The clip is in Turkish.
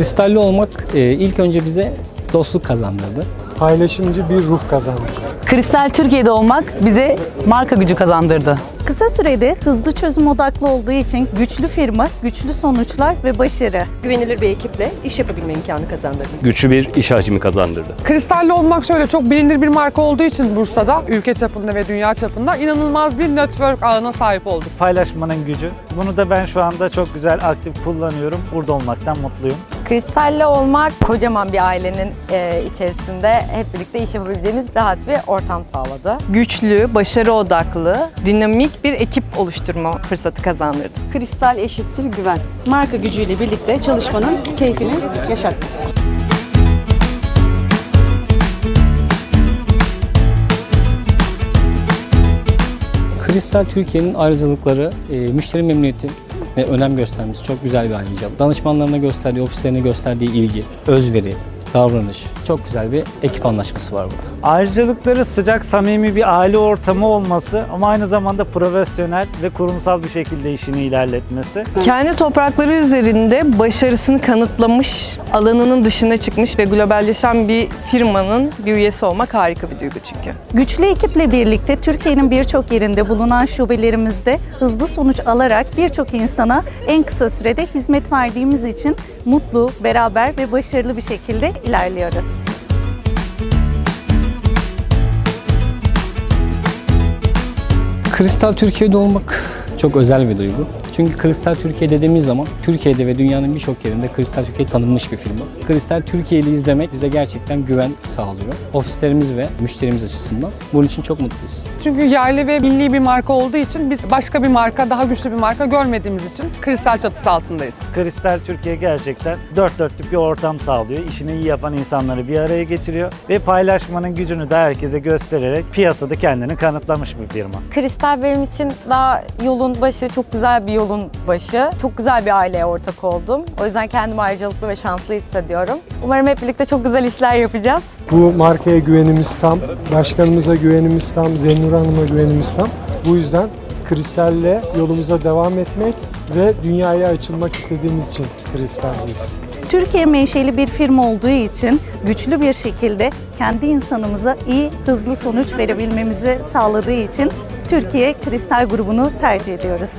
Kristalli olmak e, ilk önce bize dostluk kazandırdı. Paylaşımcı bir ruh kazandı. Kristal Türkiye'de olmak bize marka gücü kazandırdı. Kısa sürede hızlı çözüm odaklı olduğu için güçlü firma, güçlü sonuçlar ve başarı. güvenilir bir ekiple iş yapabilme imkanı kazandırdı. güçlü bir iş hacmi kazandırdı. Kristalli olmak şöyle çok bilinir bir marka olduğu için Bursa'da, ülke çapında ve dünya çapında inanılmaz bir network ağına sahip olduk. paylaşmanın gücü. Bunu da ben şu anda çok güzel aktif kullanıyorum. Burada olmaktan mutluyum. Kristal'le olmak kocaman bir ailenin e, içerisinde hep birlikte iş yapabileceğimiz rahat bir ortam sağladı. güçlü, başarı odaklı, dinamik bir ekip oluşturma fırsatı kazandırdı. Kristal eşittir güven. Marka gücüyle birlikte çalışmanın keyfini yaşattık. Kristal Türkiye'nin ayrıcalıkları e, müşteri memnuniyeti ve önem göstermesi çok güzel bir ayrıcalık. Danışmanlarına gösterdiği, ofislerine gösterdiği ilgi, özveri, davranış çok güzel bir ekip anlaşması var burada. Ayrıcalıkları sıcak, samimi bir aile ortamı olması ama aynı zamanda profesyonel ve kurumsal bir şekilde işini ilerletmesi. Kendi toprakları üzerinde başarısını kanıtlamış, alanının dışına çıkmış ve globalleşen bir firmanın bir üyesi olmak harika bir duygu çünkü. Güçlü ekiple birlikte Türkiye'nin birçok yerinde bulunan şubelerimizde hızlı sonuç alarak birçok insana en kısa sürede hizmet verdiğimiz için mutlu, beraber ve başarılı bir şekilde ilerliyoruz. Kristal Türkiye'de olmak çok özel bir duygu. Çünkü Kristal Türkiye dediğimiz zaman Türkiye'de ve dünyanın birçok yerinde Kristal Türkiye tanınmış bir firma. Kristal Türkiye'yi izlemek bize gerçekten güven sağlıyor. Ofislerimiz ve müşterimiz açısından. Bunun için çok mutluyuz. Çünkü yerli ve milli bir marka olduğu için biz başka bir marka, daha güçlü bir marka görmediğimiz için kristal çatısı altındayız. Kristal Türkiye gerçekten dört dörtlük bir ortam sağlıyor. İşini iyi yapan insanları bir araya getiriyor ve paylaşmanın gücünü de herkese göstererek piyasada kendini kanıtlamış bir firma. Kristal benim için daha yolun başı, çok güzel bir yolun başı. Çok güzel bir aileye ortak oldum. O yüzden kendimi ayrıcalıklı ve şanslı hissediyorum. Umarım hep birlikte çok güzel işler yapacağız. Bu markaya güvenimiz tam, başkanımıza güvenimiz tam, Zennur Hanım'a güvenimiz tam. Bu yüzden Kristal'le yolumuza devam etmek ve dünyaya açılmak istediğimiz için Kristal'deyiz. Türkiye menşeli bir firma olduğu için güçlü bir şekilde kendi insanımıza iyi, hızlı sonuç verebilmemizi sağladığı için Türkiye Kristal grubunu tercih ediyoruz.